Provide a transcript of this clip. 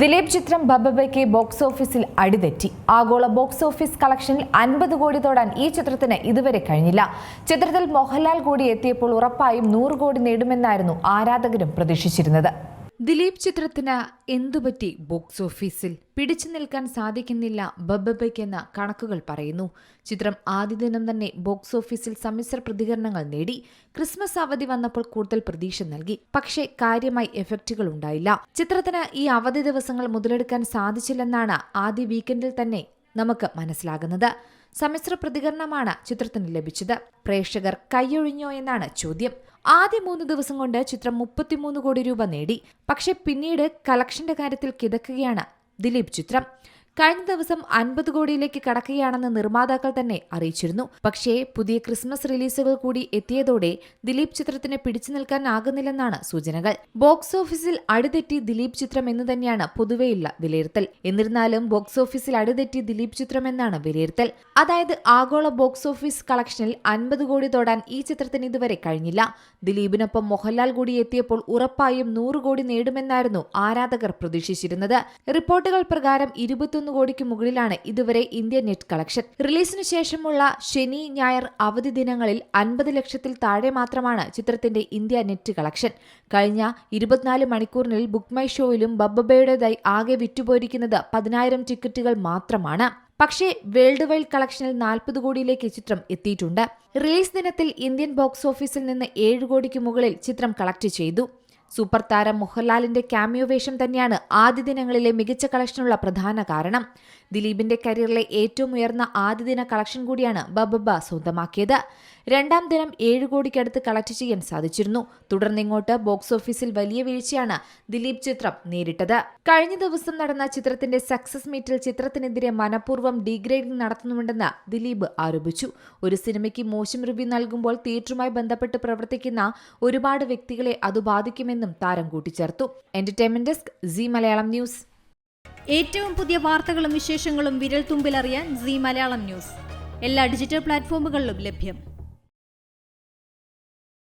ദിലീപ് ചിത്രം ബബബയ്ക്ക് ബോക്സ് ഓഫീസിൽ അടിതെറ്റി. ആഗോള ബോക്സ് ഓഫീസ് കളക്ഷനിൽ അൻപത് കോടി തൊടാൻ ഈ ചിത്രത്തിന് ഇതുവരെ കഴിഞ്ഞില്ല. ചിത്രത്തിൽ മോഹൻലാൽ കൂടി എത്തിയപ്പോൾ ഉറപ്പായും നൂറ് കോടി നേടുമെന്നായിരുന്നു ആരാധകരും പ്രതീക്ഷിച്ചിരുന്നത്. ദിലീപ് ചിത്രത്തിന് എന്തുപറ്റി ബോക്സ് ഓഫീസിൽ? പിടിച്ചു നിൽക്കാൻ സാധിക്കുന്നില്ല ബബ്ബയ്ക്കെന്ന കണക്കുകൾ പറയുന്നു. ചിത്രം ആദ്യ ദിനം തന്നെ ബോക്സ് ഓഫീസിൽ സമ്മിശ്ര പ്രതികരണങ്ങൾ നേടി. ക്രിസ്മസ് അവധി വന്നപ്പോൾ കൂടുതൽ പ്രതീക്ഷ നൽകി. പക്ഷേ കാര്യമായി എഫക്റ്റുകൾ ഉണ്ടായില്ല. ചിത്രത്തിന് ഈ അവധി ദിവസങ്ങൾ മുതലെടുക്കാൻ സാധിച്ചില്ലെന്നാണ് ആദ്യ വീക്കെൻഡിൽ തന്നെ നമുക്ക് മനസ്സിലാകുന്നത്. സമ്മിശ്ര പ്രതികരണമാണ് ചിത്രത്തിന് ലഭിച്ചത്. പ്രേക്ഷകർ കൈയൊഴിഞ്ഞോ എന്നാണ് ചോദ്യം. ആദ്യ മൂന്ന് ദിവസം കൊണ്ട് ചിത്രം മുപ്പത്തിമൂന്ന് കോടി രൂപ നേടി. പക്ഷേ പിന്നീട് കളക്ഷന്റെ കാര്യത്തിൽ കിതക്കുകയാണ് ദിലീപ് ചിത്രം. കഴിഞ്ഞ ദിവസം അൻപത് കോടിയിലേക്ക് കടക്കുകയാണെന്ന് നിർമ്മാതാക്കൾ തന്നെ അറിയിച്ചിരുന്നു. പക്ഷേ പുതിയ ക്രിസ്മസ് റിലീസുകൾ കൂടി എത്തിയതോടെ ദിലീപ് ചിത്രത്തിന് പിടിച്ചു നിൽക്കാനാകുന്നില്ലെന്നാണ് സൂചനകൾ. ബോക്സ് ഓഫീസിൽ അടിതെറ്റി ദിലീപ് ചിത്രം എന്ന് തന്നെയാണ് പൊതുവെയുള്ള വിലയിരുത്തൽ. എന്നിരുന്നാലും ബോക്സ് ഓഫീസിൽ അടിതെറ്റി ദിലീപ് ചിത്രം എന്നാണ് വിലയിരുത്തൽ. അതായത് ആഗോള ബോക്സ് ഓഫീസ് കളക്ഷനിൽ അൻപത് കോടി തൊടാൻ ഈ ചിത്രത്തിന് ഇതുവരെ കഴിഞ്ഞില്ല. ദിലീപിനൊപ്പം മോഹൻലാൽ കൂടി എത്തിയപ്പോൾ ഉറപ്പായും നൂറ് കോടി നേടുമെന്നായിരുന്നു ആരാധകർ പ്രതീക്ഷിച്ചിരുന്നത്. റിപ്പോർട്ടുകൾ പ്രകാരം ഇരുപത്തൊന്ന് കോടിക്ക് മുകളിലാണ് ഇതുവരെ ഇന്ത്യൻ നെറ്റ് കളക്ഷൻ. റിലീസിന് ശേഷമുള്ള ശനി ഞായർ അവധി ദിനങ്ങളിൽ അൻപത് ലക്ഷത്തിൽ താഴെ മാത്രമാണ് ചിത്രത്തിന്റെ ഇന്ത്യ നെറ്റ് കളക്ഷൻ. കഴിഞ്ഞ ഇരുപത്തിനാല് മണിക്കൂറിനിൽ ബുക്ക് മൈ ഷോയിലും ബബ്ബയുടേതായി ആകെ വിറ്റുപോയിരിക്കുന്നത് പതിനായിരം ടിക്കറ്റുകൾ മാത്രമാണ്. പക്ഷേ വേൾഡ് വൈഡ് കളക്ഷനിൽ നാൽപ്പത് കോടിയിലേക്ക് ചിത്രം എത്തിയിട്ടുണ്ട്. റിലീസ് ദിനത്തിൽ ഇന്ത്യൻ ബോക്സ് ഓഫീസിൽ നിന്ന് ഏഴ് കോടിക്ക് മുകളിൽ ചിത്രം കളക്ട് ചെയ്തു. സൂപ്പർ താരം മോഹൻലാലിന്റെ ക്യാമിയോ വേഷം തന്നെയാണ് ആദ്യ ദിനങ്ങളിലെ മികച്ച കളക്ഷനുള്ള പ്രധാന കാരണം. ദിലീപിന്റെ കരിയറിലെ ഏറ്റവും ഉയർന്ന ആദ്യ ദിന കളക്ഷൻ കൂടിയാണ് ബബബ സ്വന്തമാക്കിയത്. രണ്ടാം ദിനം ഏഴ് കോടിക്കടുത്ത് കളക്ട് ചെയ്യാൻ സാധിച്ചിരുന്നു. തുടർന്ന് ഇങ്ങോട്ട് ബോക്സ് ഓഫീസിൽ വലിയ വീഴ്ചയാണ് ദിലീപ് ചിത്രം നേരിട്ടത്. കഴിഞ്ഞ ദിവസം നടന്ന ചിത്രത്തിന്റെ സക്സസ് മീറ്റിൽ ചിത്രത്തിനെതിരെ മനഃപൂർവം ഡീഗ്രേഡിംഗ് നടത്തുന്നുണ്ടെന്ന് ദിലീപ് ആരോപിച്ചു. ഒരു സിനിമയ്ക്ക് മോശം റിവ്യൂ നൽകുമ്പോൾ തിയേറ്ററുമായി ബന്ധപ്പെട്ട് പ്രവർത്തിക്കുന്ന ഒരുപാട് വ്യക്തികളെ അത് ബാധിക്കുമെന്നും താരം കൂട്ടിച്ചേർത്തു. Entertainment desk Zee Malayalam news. ഏറ്റവും പുതിയ വാർത്തകളും വിശേഷങ്ങളും വിരൽ തുമ്പിലറിയാൻ സി മലയാളം ന്യൂസ്. എല്ലാ ഡിജിറ്റൽ പ്ലാറ്റ്ഫോമുകളിലും ലഭ്യം.